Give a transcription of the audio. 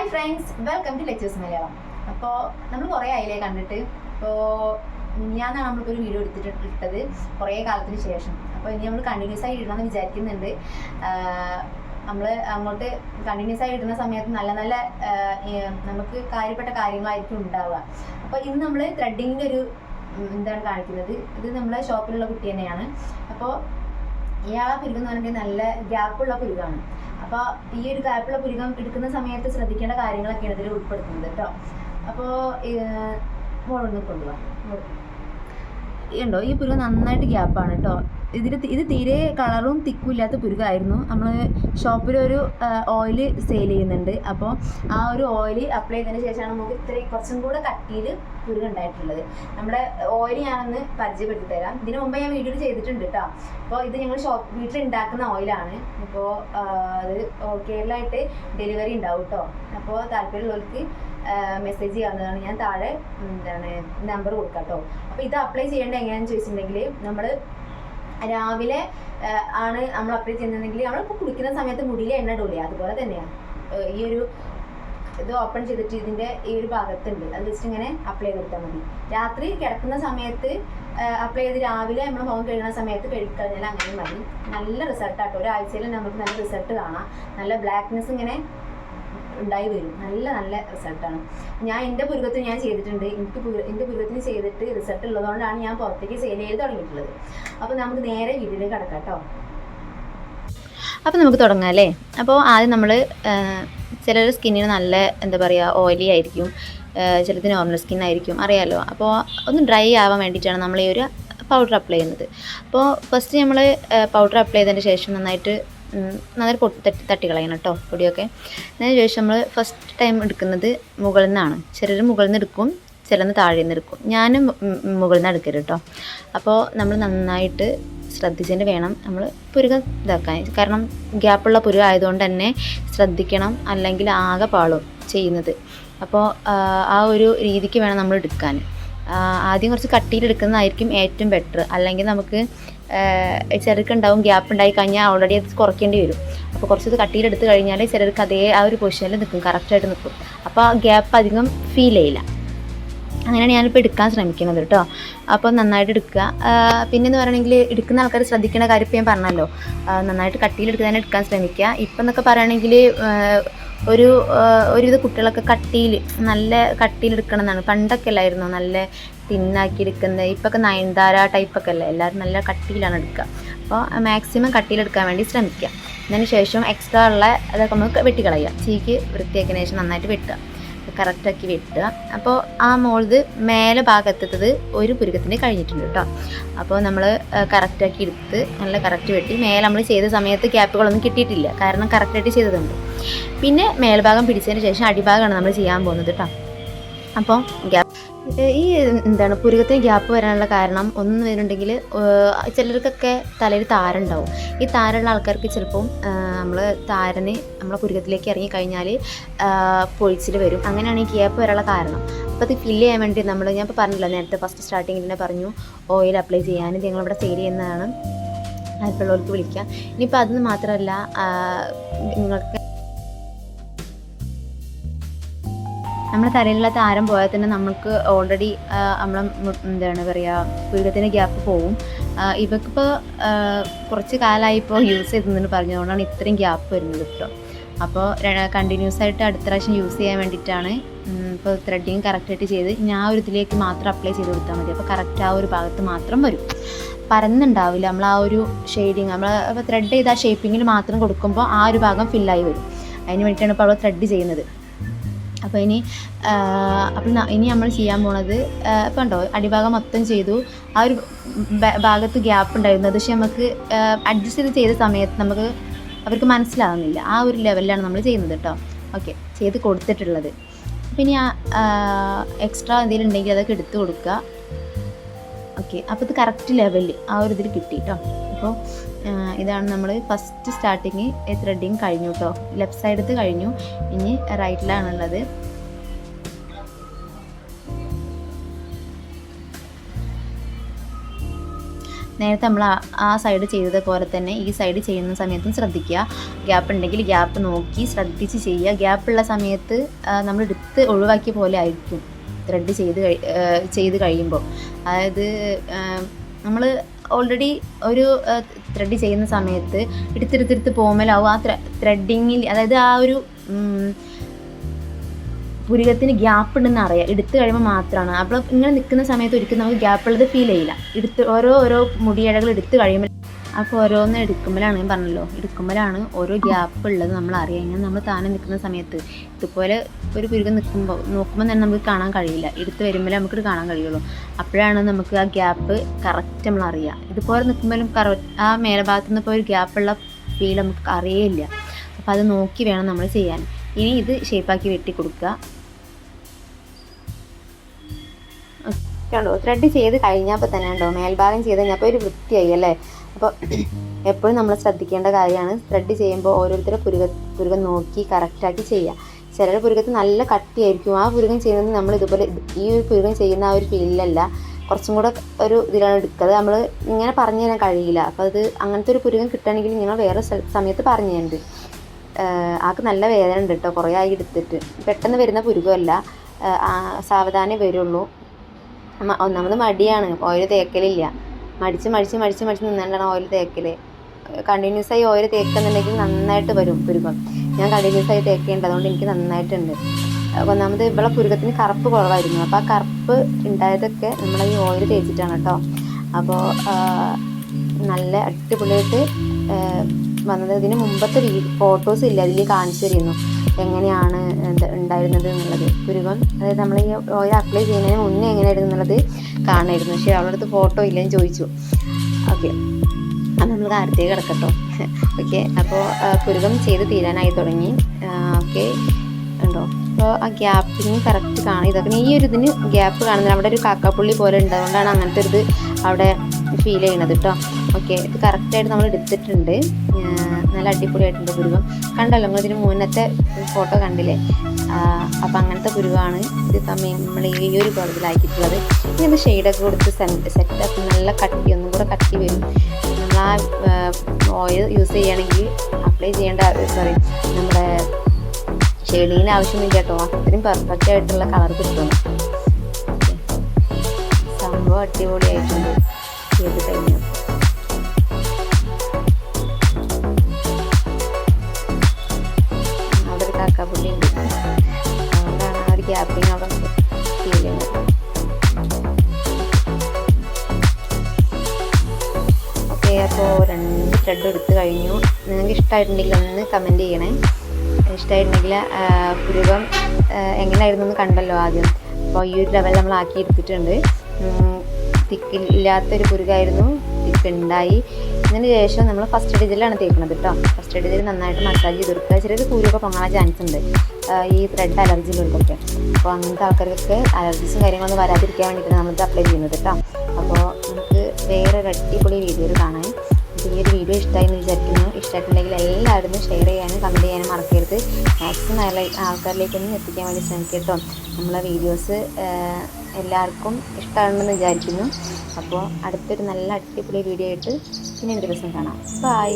Hi friends welcome to lectures Malayalam അപ്പോൾ നമ്മൾ കുറേ ആയില്ലേ കണ്ടിട്ട്? ഇപ്പോൾ ഞാനാണ് നമ്മളിപ്പോൾ ഒരു വീഡിയോ എടുത്തിട്ട് ഇട്ടത് കുറേ കാലത്തിന് ശേഷം. അപ്പോൾ ഇനി നമ്മൾ കണ്ടിന്യൂസ് ആയി ഇടണമെന്ന് വിചാരിക്കുന്നുണ്ട്. നമ്മൾ അങ്ങോട്ട് കണ്ടിന്യൂസ് ആയി ഇടുന്ന സമയത്ത് നല്ല നല്ല നമുക്ക് കാര്യപ്പെട്ട കാര്യങ്ങളായിരിക്കും ഉണ്ടാവുക. അപ്പോൾ ഇന്ന് നമ്മൾ ത്രെഡിങ്ങിന്റെ ഒരു എന്താണ് കാണിക്കുന്നത്? ഇത് നമ്മളെ ഷോപ്പിലുള്ള കുട്ടി തന്നെയാണ്. അപ്പോൾ ഇയാളെ പുരുകെന്ന് പറഞ്ഞിട്ടുണ്ടെങ്കിൽ നല്ല ഗ്യാപ്പുള്ള പുരുകമാണ് അപ്പോൾ ഈ ഒരു ഗ്യാപ്പുള്ള പുരുകം എടുക്കുന്ന സമയത്ത് ശ്രദ്ധിക്കേണ്ട കാര്യങ്ങളൊക്കെയാണ് ഇതിൽ ഉൾപ്പെടുത്തുന്നത് കേട്ടോ. അപ്പോൾ മോളൊന്ന് കൊണ്ടുപോകാം ഉണ്ടോ ഈ പുരുക നന്നായിട്ട് ഗ്യാപ്പാണ് കേട്ടോ. ഇതിൽ ഇത് തീരെ കളറും തിക്കും ഇല്ലാത്ത പുരുകായിരുന്നു. നമ്മൾ ഷോപ്പിൽ ഒരു ഓയിൽ സെയിൽ ചെയ്യുന്നുണ്ട്. അപ്പോൾ ആ ഒരു ഓയിൽ അപ്ലൈ ചെയ്തതിന് ശേഷമാണ് നമുക്ക് ഇത്രയും കുറച്ചും കൂടെ കട്ടിയിൽ പുരുക ഉണ്ടായിട്ടുള്ളത്. നമ്മുടെ ഓയിൽ ഞാനൊന്ന് പരിചയപ്പെടുത്തി തരാം ഇതിനു മുമ്പ് ഞാൻ വീഡിയോ ചെയ്തിട്ടുണ്ട് കേട്ടോ അപ്പോൾ ഇത് ഞങ്ങൾ ഷോപ്പ് വീട്ടിൽ ഉണ്ടാക്കുന്ന ഓയിലാണ് ഇപ്പോൾ അത് കേരളമായിട്ട് ഡെലിവറി ഉണ്ടാവും കേട്ടോ അപ്പോൾ താല്പര്യമുള്ളവർക്ക് മെസ്സേജ് ചെയ്യാവുന്നതാണ്. ഞാൻ താഴെ എന്താണ് നമ്പർ കൊടുക്കാം കേട്ടോ അപ്പോൾ ഇത് അപ്ലൈ ചെയ്യേണ്ടത് എങ്ങനെയാണെന്ന് ചോദിച്ചിട്ടുണ്ടെങ്കിൽ നമ്മൾ രാവിലെ ആണ് നമ്മൾ അപ്ലൈ ചെയ്യുന്നതെങ്കിൽ നമ്മളിപ്പോൾ കുളിക്കുന്ന സമയത്ത് മുടിയിൽ എണ്ണ ഇടൂലേ? അതുപോലെ തന്നെയാണ് ഈ ഒരു ഇത് ഓപ്പൺ ചെയ്തിട്ട് ഇതിന്റെ ഈ ഒരു ഭാഗത്തുണ്ട്. അത് ജസ്റ്റ് ഇങ്ങനെ അപ്ലൈ ചെയ്ത് കൊടുത്താൽ മതി. രാത്രി കിടക്കുന്ന സമയത്ത് അപ്ലൈ ചെയ്ത് രാവിലെ നമ്മൾ മുഖം കഴുകുന്ന സമയത്ത് കഴുകിക്കഴിഞ്ഞാൽ അങ്ങനെ മതി. നല്ല റിസൾട്ട് ആട്ടോ. ഒരാഴ്ചയിൽ നമുക്ക് നല്ല റിസൾട്ട് കാണാം. നല്ല ബ്ലാക്ക്നെസ് ഇങ്ങനെ ഉണ്ടായി വരും. നല്ല നല്ല റിസൾട്ടാണ് ഞാൻ എന്റെ പുരുകത്തിന് ഞാൻ ചെയ്തിട്ടുണ്ട്. എനിക്ക് എന്റെ പുരുകത്തിന് ചെയ്തിട്ട് റിസൾട്ട് ഉള്ളതുകൊണ്ടാണ് ഞാൻ പുറത്തേക്ക് സെയിൽ ചെയ്ത് തുടങ്ങിയിട്ടുള്ളത്. അപ്പോൾ നമുക്ക് നേരെ വീട്ടിലേക്ക് കിടക്കാം കേട്ടോ അപ്പോൾ നമുക്ക് തുടങ്ങാം അല്ലേ? അപ്പോൾ ആദ്യം നമ്മൾ ചിലർ സ്കിന്നിന് നല്ല എന്താ പറയുക ഓയിലി ആയിരിക്കും. ചിലത് നോർമൽ സ്കിൻ ആയിരിക്കും. അറിയാലോ. അപ്പോൾ ഒന്ന് ഡ്രൈ ആവാൻ വേണ്ടിയിട്ടാണ് നമ്മൾ ഈ ഒരു പൗഡർ അപ്ലൈ ചെയ്യുന്നത്. അപ്പോൾ ഫസ്റ്റ് നമ്മൾ പൗഡർ അപ്ലൈ ചെയ്തതിന് ശേഷം നന്നായിട്ട് നന്നായിട്ട് പൊട്ടി തട്ടി തട്ടി കളയണം കേട്ടോ പൊടിയൊക്കെ. അതിന് ശേഷം നമ്മൾ ഫസ്റ്റ് ടൈം എടുക്കുന്നത് മുകളിൽ നിന്നാണ്. ചിലർ മുകളിൽ നിന്ന് എടുക്കും ചിലന്ന് താഴെ നിന്ന് എടുക്കും. ഞാനും മുകളിൽ നിന്ന് എടുക്കരുത് കേട്ടോ അപ്പോൾ നമ്മൾ നന്നായിട്ട് ശ്രദ്ധിച്ചിട്ട് വേണം നമ്മൾ പുരുക ഇതാക്കാൻ. കാരണം ഗ്യാപ്പുള്ള പുരുക ആയതുകൊണ്ട് തന്നെ ശ്രദ്ധിക്കണം അല്ലെങ്കിൽ ആകെ പാളും ചെയ്യുന്നത്. അപ്പോൾ ആ ഒരു രീതിക്ക് വേണം നമ്മൾ എടുക്കാൻ. ആദ്യം കുറച്ച് കട്ടിയിലെടുക്കുന്നതായിരിക്കും ഏറ്റവും ബെറ്റർ അല്ലെങ്കിൽ നമുക്ക് ചിലർക്കുണ്ടാവും ഗ്യാപ്പ് ഉണ്ടായി കഴിഞ്ഞാൽ ഓൾറെഡി അത് കുറയ്ക്കേണ്ടി വരും. അപ്പോൾ കുറച്ചത് കട്ടിയിലെടുത്ത് കഴിഞ്ഞാൽ ചിലർക്ക് അതേ ആ ഒരു പൊസിഷനിൽ നിൽക്കും കറക്റ്റായിട്ട് നിൽക്കും. അപ്പോൾ ആ ഗ്യാപ്പ് അധികം ഫീൽ ചെയ്യില്ല. അങ്ങനെയാണ് ഞാനിപ്പോൾ എടുക്കാൻ ശ്രമിക്കുന്നത് കേട്ടോ അപ്പോൾ നന്നായിട്ട് എടുക്കുക പിന്നെന്ന് പറയണമെങ്കിൽ എടുക്കുന്ന ആൾക്കാർ ശ്രദ്ധിക്കേണ്ട കാര്യം ഇപ്പോൾ ഞാൻ പറഞ്ഞല്ലോ. നന്നായിട്ട് കട്ടിയിലെടുക്കുക തന്നെ എടുക്കാൻ ശ്രമിക്കുക ഇപ്പം എന്നൊക്കെ പറയുകയാണെങ്കിൽ ഒരു ഒരുവിധ കുട്ടികളൊക്കെ കട്ടിയിൽ നല്ല കട്ടിയിലെടുക്കണം എന്നാണ് പണ്ടൊക്കെ അല്ലായിരുന്നു നല്ല തിന്നാക്കി എടുക്കുന്നത് ഇപ്പൊക്കെ നയൻതാര ടൈപ്പൊക്കെ അല്ലേ? എല്ലാവരും നല്ല കട്ടിയിലാണ് എടുക്കുക അപ്പോൾ മാക്സിമം കട്ടിയിലെടുക്കാൻ വേണ്ടി ശ്രമിക്കുക അതിന് ശേഷം എക്സ്ട്രാ ഉള്ള അതൊക്കെ നമുക്ക് വെട്ടിക്കളയുക. ചീക്ക് വൃത്തിയാക്കിയതിന് ശേഷം നന്നായിട്ട് വെട്ടുക. കറക്റ്റാക്കി വെട്ടുക. അപ്പോൾ ആ മോളത് മേലെ ഭാഗത്തെത്തത് ഒരു പുരുക്കത്തിന് കഴിഞ്ഞിട്ടുണ്ട് കേട്ടോ അപ്പോൾ നമ്മൾ കറക്റ്റാക്കി എടുത്ത് നല്ല കറക്റ്റ് വെട്ടി മേലെ നമ്മൾ ചെയ്ത സമയത്ത് ക്യാപ്പുകളൊന്നും കിട്ടിയിട്ടില്ല. കാരണം കറക്റ്റായിട്ട് ചെയ്തതുണ്ട്. പിന്നെ മേൽഭാഗം പിടിച്ചതിന് ശേഷം അടിഭാഗമാണ് നമ്മൾ ചെയ്യാൻ പോകുന്നത് കേട്ടോ അപ്പോൾ ഗ്യാപ്പ് ഈ എന്താണ് പുരുകത്തിന് ഗ്യാപ്പ് വരാനുള്ള കാരണം ഒന്ന് വരുന്നുണ്ടെങ്കിൽ ചിലർക്കൊക്കെ തലയിൽ താരുണ്ടാവും. ഈ താരുള്ള ആൾക്കാർക്ക് ചിലപ്പം നമ്മൾ താരന് നമ്മളെ പുരുകത്തിലേക്ക് ഇറങ്ങിക്കഴിഞ്ഞാൽ പൊഴിച്ചിൽ വരും. അങ്ങനെയാണ് ഈ ഗ്യാപ്പ് വരാനുള്ള കാരണം. അപ്പോൾ അത് ഫില്ല് ചെയ്യാൻ വേണ്ടി നമ്മൾ ഞാൻ ഇപ്പോൾ പറഞ്ഞില്ല നേരത്തെ ഫസ്റ്റ് സ്റ്റാർട്ടിങ്ങിൽ തന്നെ പറഞ്ഞു ഓയിൽ അപ്ലൈ ചെയ്യാൻ ഇത് ഞങ്ങളിവിടെ സെയിൽ ചെയ്യുന്നതാണ്. താല്പര്യമുള്ളവർക്ക് വിളിക്കാം. ഇനിയിപ്പോൾ അതൊന്നും മാത്രമല്ല നിങ്ങൾക്ക് നമ്മുടെ തലയിലുള്ള താരം പോയാൽ തന്നെ നമുക്ക് ഓൾറെഡി നമ്മളെ എന്താണ് പറയുക പുരുകത്തിന്റെ ഗ്യാപ്പ് പോവും. ഇവക്കിപ്പോൾ കുറച്ച് കാലമായി ഇപ്പോൾ യൂസ് ചെയ്തെന്ന് പറഞ്ഞതുകൊണ്ടാണ് ഇത്രയും ഗ്യാപ്പ് വരുന്നത് കേട്ടോ അപ്പോൾ കണ്ടിന്യൂസ് ആയിട്ട് അടുത്ത പ്രാവശ്യം യൂസ് ചെയ്യാൻ വേണ്ടിയിട്ടാണ് ഇപ്പോൾ ത്രെഡിങ് കറക്റ്റായിട്ട് ചെയ്ത് ഞാൻ ഒരു ഇതിലേക്ക് മാത്രം അപ്ലൈ ചെയ്ത് കൊടുത്താൽ മതി. അപ്പോൾ കറക്റ്റ് ആ ഒരു ഭാഗത്ത് മാത്രം വരും. പരന്നുണ്ടാവില്ല. നമ്മൾ ആ ഒരു ഷെയ്ഡിങ് നമ്മൾ അപ്പോൾ ത്രെഡ് ചെയ്ത് ആ ഷേപ്പിങ്ങിൽ മാത്രം കൊടുക്കുമ്പോൾ ആ ഒരു ഭാഗം ഫില്ലായി വരും. അതിന് വേണ്ടിയിട്ടാണ് ഇപ്പോൾ അവൾ ത്രെഡ് ചെയ്യുന്നത്. അപ്പോൾ ഇനി അപ്പോൾ ഇനി നമ്മൾ ചെയ്യാൻ പോണത് ഇപ്പം ഉണ്ടോ അടിഭാഗം മൊത്തം ചെയ്തു. ആ ഒരു ഭാഗത്ത് ഗ്യാപ്പ് ഉണ്ടായിരുന്നു. അത് പക്ഷേ നമുക്ക് അഡ്ജസ്റ്റ് ചെയ്ത് ചെയ്ത സമയത്ത് നമുക്ക് അവർക്ക് മനസ്സിലാകുന്നില്ല ആ ഒരു ലെവലിലാണ് നമ്മൾ ചെയ്യുന്നത് കേട്ടോ ഓക്കെ ചെയ്ത് കൊടുത്തിട്ടുള്ളത്. അപ്പം ഇനി എക്സ്ട്രാ എന്തെങ്കിലും ഉണ്ടെങ്കിൽ അതൊക്കെ എടുത്തു കൊടുക്കുക. ഓക്കെ അപ്പോൾ ഇത് കറക്റ്റ് ലെവലിൽ ആ ഒരു ഇതിൽ കിട്ടി കേട്ടോ അപ്പോൾ ഇതാണ് നമ്മൾ ഫസ്റ്റ് സ്റ്റാർട്ടിങ് ത്രെഡിങ് കഴിഞ്ഞു കേട്ടോ ലെഫ്റ്റ് സൈഡത്ത് കഴിഞ്ഞു. ഇനി റൈറ്റിലാണുള്ളത് നേരത്തെ നമ്മൾ ആ- സൈഡ് ചെയ്തത് പോലെ തന്നെ ഈ സൈഡ് ചെയ്യുന്ന സമയത്തും ശ്രദ്ധിക്കുക. ഗ്യാപ്പ് ഉണ്ടെങ്കിൽ ഗ്യാപ്പ് നോക്കി ശ്രദ്ധിച്ച് ചെയ്യുക. ഗ്യാപ്പുള്ള സമയത്ത് നമ്മൾ എടുത്ത് ഒഴിവാക്കിയ പോലെ ആയിരിക്കും ത്രെഡ് ചെയ്ത് ചെയ്ത് കഴിയുമ്പോൾ. അതായത് നമ്മൾ ഓൾറെഡി ഒരു ത്രെഡ് ചെയ്യുന്ന സമയത്ത് എടുത്തെടുത്തെടുത്ത് പോകുമ്പോഴാവും ആ ത്രെഡിങ്ങിൽ അതായത് ആ ഒരു പുരികത്തിന് ഗ്യാപ്പ് ഉണ്ടെന്ന് അറിയാം. എടുത്തു കഴിയുമ്പോൾ മാത്രമാണ്. അപ്പോൾ ഇങ്ങനെ നിൽക്കുന്ന സമയത്ത് ഒരിക്കലും നമുക്ക് ഗ്യാപ്പ് ഉള്ളത് ഫീൽ ചെയ്യില്ല. എടുത്ത് ഓരോ ഓരോ മുടിയിഴകൾ എടുത്തു കഴിയുമ്പോൾ അപ്പോൾ ഓരോന്ന് എടുക്കുമ്പോഴാണ് ഞാൻ പറഞ്ഞല്ലോ. എടുക്കുമ്പോഴാണ് ഓരോ ഗ്യാപ്പ് ഉള്ളത് നമ്മൾ അറിയാം ഇങ്ങനെ നമ്മൾ താനെ നിൽക്കുന്ന സമയത്ത് ഇതുപോലെ ഒരു പുരുകം നിൽക്കുമ്പോൾ നോക്കുമ്പോൾ തന്നെ നമുക്ക് കാണാൻ കഴിയില്ല. എടുത്ത് വരുമ്പോഴേ നമുക്കിത് കാണാൻ കഴിയുള്ളൂ. അപ്പോഴാണ് നമുക്ക് ആ ഗ്യാപ്പ് കറക്റ്റ് നമ്മൾ അറിയാം ഇതുപോലെ നിൽക്കുമ്പോഴും കറക്റ്റ് ആ മേലഭാഗത്ത് നിന്ന് ഇപ്പോൾ ഒരു ഗ്യാപ്പുള്ള ഫീൽ നമുക്ക് അറിയേയില്ല. അപ്പോൾ അത് നോക്കി വേണം നമ്മൾ ചെയ്യാൻ. ഇനി ഇത് ഷേപ്പാക്കി വെട്ടി കൊടുക്കുക. കണ്ടോ? ത്രെഡ് ചെയ്ത് കഴിഞ്ഞപ്പോൾ തന്നെ ഉണ്ടോ മേൽഭാഗം ചെയ്ത് കഴിഞ്ഞപ്പോൾ ഒരു വൃത്തിയായി അല്ലേ? അപ്പോൾ എപ്പോഴും നമ്മൾ ശ്രദ്ധിക്കേണ്ട കാര്യമാണ് ത്രെഡ് ചെയ്യുമ്പോൾ ഓരോരുത്തരെ പുരുക പുരുകം നോക്കി കറക്റ്റാക്കി ചെയ്യുക ചിലരുടെ പുരുകത്ത് നല്ല കട്ടിയായിരിക്കും. ആ പുരുകം ചെയ്യുന്നത് നമ്മൾ ഇതുപോലെ ഈ ഒരു പുരുകം ചെയ്യുന്ന ആ ഒരു ഫീലിലല്ല കുറച്ചും കൂടെ ഒരു ഇതിലാണ് എടുക്കുന്നത് നമ്മൾ ഇങ്ങനെ പറഞ്ഞു തരാൻ കഴിയില്ല. അപ്പോൾ അത് അങ്ങനത്തെ ഒരു പുരുകം കിട്ടണമെങ്കിൽ നിങ്ങൾ വേറെ സമയത്ത് പറഞ്ഞു തരുന്നുണ്ട് ആൾക്ക് നല്ല വേദന ഉണ്ട് കേട്ടോ കുറേ ആയി എടുത്തിട്ട്. പെട്ടെന്ന് വരുന്ന പുരുകമല്ല. സാവധാനേ വരുള്ളൂ. ഒന്നാമത് മടിയാണ്. ഓയിൽ തേക്കലില്ല. മടിച്ച് മടിച്ച് മടിച്ച് മടിച്ച് നിന്നിട്ടാണ് ഓയിൽ തേക്കൽ കണ്ടിന്യൂസ് ആയി ഓയിൽ തേക്കുന്നുണ്ടെങ്കിൽ നന്നായിട്ട് വരും പുരുക്കം. ഞാൻ കണ്ടിന്യൂസ് ആയി തേക്കേണ്ടത് അതുകൊണ്ട് എനിക്ക് നന്നായിട്ടുണ്ട്. ഒന്നാമത് ഇവിടെ പുരുക്കത്തിന് കറുപ്പ് കുറവായിരുന്നു. അപ്പോൾ ആ കറുപ്പ് ഉണ്ടായതൊക്കെ നമ്മൾ ഈ ഓയിൽ തേച്ചിട്ടാണ് കേട്ടോ. അപ്പോൾ നല്ല അടിപൊളിയായിട്ട് വന്നത്. ഇതിന് മുമ്പത്തെ ഫോട്ടോസ് ഇല്ല. അതിൽ കാണിച്ചു തരുന്നു. എങ്ങനെയാണ് ഉണ്ടായിരുന്നത് എന്നുള്ളത്. പുരുകം അതായത് നമ്മൾ ഈ ഓയിൽ അപ്ലൈ ചെയ്യുന്നതിന് മുന്നേ എങ്ങനെയായിരുന്നു എന്നുള്ളത് കാണായിരുന്നു. പക്ഷേ അവളുടെ അടുത്ത് ഫോട്ടോ ഇല്ലെന്ന് ചോദിച്ചു. ഓക്കെ അത് നമ്മൾ കാര്യത്തേക്ക് കിടക്കട്ടോ. ഓക്കെ അപ്പോൾ പുരുകം ചെയ്ത് തീരാനായി തുടങ്ങി. ഓക്കെ ഉണ്ടോ അപ്പോൾ ആ ഗ്യാപ്പിന് കറക്റ്റ് കാണും. ഇതൊക്കെ ഈ ഒരു ഇതിന് ഗ്യാപ്പ് കാണുന്നത് അവിടെ ഒരു കാക്കാപ്പുള്ളി പോലെ ഉണ്ട്. അതുകൊണ്ടാണ് അങ്ങനത്തെ ഒരു ഇത് അവിടെ ഫീൽ ചെയ്യണത് കേട്ടോ ഓക്കെ ഇത് കറക്റ്റായിട്ട് നമ്മൾ എടുത്തിട്ടുണ്ട്. നല്ല അടിപൊളിയായിട്ടുണ്ട് ഗുരുവം കണ്ടല്ലോ നിങ്ങൾ ഇതിന് മുന്നത്തെ ഫോട്ടോ കണ്ടില്ലേ? അപ്പം അങ്ങനത്തെ ഗുരുവാണ് ഇത് സമയം നമ്മൾ ഈ ഒരു കോളത്തിലാക്കിയിട്ടുള്ളത് ഇങ്ങനെ ഷെയ്ഡൊക്കെ കൊടുത്ത് സെറ്റപ്പ് നല്ല കട്ടി ഒന്നും കൂടെ കട്ടി വരും. നമ്മൾ ആ ഓയിൽ യൂസ് ചെയ്യുകയാണെങ്കിൽ അപ്ലൈ ചെയ്യേണ്ട സോറി നമ്മുടെ ഷെയ്ഡിങ്ങിന് ആവശ്യമില്ല കേട്ടോ അത്രയും പെർഫെക്റ്റ് ആയിട്ടുള്ള കളർ കിട്ടുന്നു. സംഭവം അടിപൊളിയായിട്ടുണ്ട്. ചെയ്ത് കഴിഞ്ഞു അവിടെ ഒരു കാക്കാപ്പുള്ളി അതുകൊണ്ടാണ് ആ ഒരു ഗ്യാപ്പിങ് അവിടെ ഫീൽ ചെയ്യുന്നത് ഓക്കെ അപ്പോൾ രണ്ട് ത്രെഡ് കഴിഞ്ഞു നിങ്ങൾക്ക് ഇഷ്ടമായിട്ടുണ്ടെങ്കിൽ ഒന്ന് കമന്റ് ചെയ്യണേ ഇഷ്ടമായിട്ടുണ്ടെങ്കിൽ പുരുകം എങ്ങനെയായിരുന്നു എന്ന് കണ്ടല്ലോ ആദ്യം. അപ്പോൾ ഈ ഒരു ലെവൽ നമ്മൾ ആക്കി എടുത്തിട്ടുണ്ട് തിക്കില്ലാത്തൊരു കുരുകായിരുന്നു. തിക്ക് ഉണ്ടായി. ഇതിന് ശേഷം നമ്മൾ ഫസ്റ്റ് ഡിജിലാണ് തേക്കുന്നത് കേട്ടോ ഫസ്റ്റ് ഡിജിൽ നന്നായിട്ട് മസാജ് ചെയ്ത് കൊടുക്കുക. ചെറിയൊരു കുരുവൊക്കെ പൊങ്ങാൻ ചാൻസ് ഉണ്ട്. ഈ ത്രെഡ് അലർജി അലർജിയിലുള്ളതൊക്കെ അപ്പോൾ അങ്ങനത്തെ ആൾക്കാർക്ക് അലർജീസും കാര്യങ്ങളൊന്നും വരാതിരിക്കാൻ വേണ്ടിയിട്ടാണ് നമ്മളിത് അപ്ലൈ ചെയ്യുന്നത് കേട്ടോ അപ്പോൾ നമുക്ക് വേറൊരു അടിപൊളി വീഡിയോയിൽ കാണാൻ ഈ ഒരു വീഡിയോ ഇഷ്ടമായി എന്ന് വിചാരിക്കുന്നു. ഇഷ്ടമായിട്ടുണ്ടെങ്കിൽ എല്ലാവരും ഷെയർ ചെയ്യാനും കമന്റ് ചെയ്യാനും മറക്കരുത്. മാക്സിമം ആൾക്കാരിലേക്കൊന്നും എത്തിക്കാൻ വേണ്ടി ശ്രമിക്കട്ടോ കേട്ടോ നമ്മളെ വീഡിയോസ് എല്ലാവർക്കും ഇഷ്ടമാണെന്ന് വിചാരിക്കുന്നു. അപ്പോൾ അടുത്തൊരു നല്ല അടിപൊളി വീഡിയോ ആയിട്ട് പിന്നെ ഒരു ദിവസം കാണാം. ബൈ